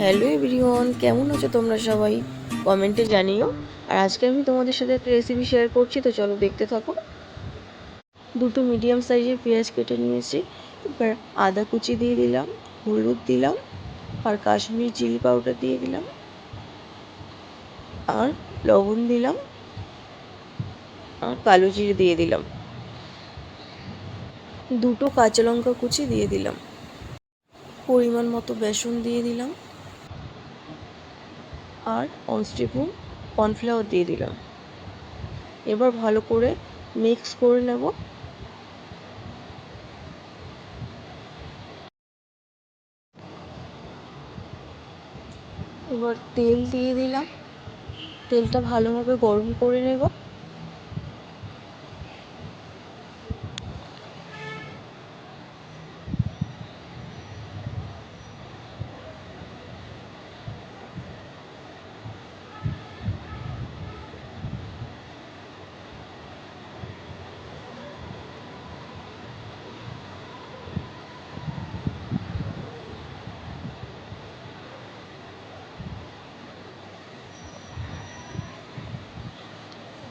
Hello everyone, কেমন আছো তোমরা সবাই? কমেন্টে জানিও। আর আজকে আমি তোমাদের সাথে একটা রেসিপি শেয়ার করছি, তো চলো দেখতে থাকো। দুটো মিডিয়াম সাইজের পেঁয়াজ কেটে নিয়েছি। এবার আদা কুচি দিয়ে দিলাম, হলুদ দিলাম, আর কাশ্মীর চিলি পাউডার দিয়ে দিলাম। আর লবণ দিলাম, আর কালো জিরে দিয়ে দিলাম। দুটো কাঁচা লঙ্কা কুচি দিয়ে দিলাম। পরিমাণ মতো বেসন দিয়ে দিলাম। আর অনস্টিপুন কর্নফ্লাওয়ার দিয়ে দিলাম। এবার ভালো করে মিক্স করে নেব। এবার তেল দিয়ে দিলাম। তেলটা ভালোভাবে গরম করে নেব।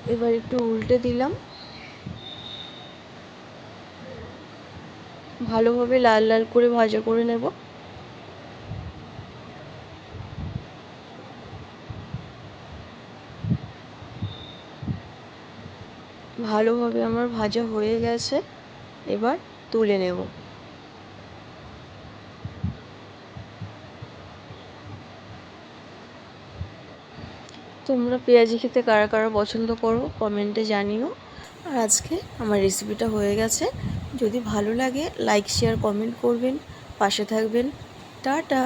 এবার একটু উল্টে দিলাম। ভালোভাবে লাল লাল করে ভাজা করে নেব। ভালোভাবে আমার ভাজা হয়ে গেছে। এবার তুলে নেব। তোমরা পেঁয়াজি খেতে কারা কারা পছন্দ করো কমেন্টে জানিও। আর আজকে আমার রেসিপিটা হয়ে গেছে। যদি ভালো লাগে লাইক শেয়ার কমেন্ট করবেন। পাশে থাকবেন। টাটা!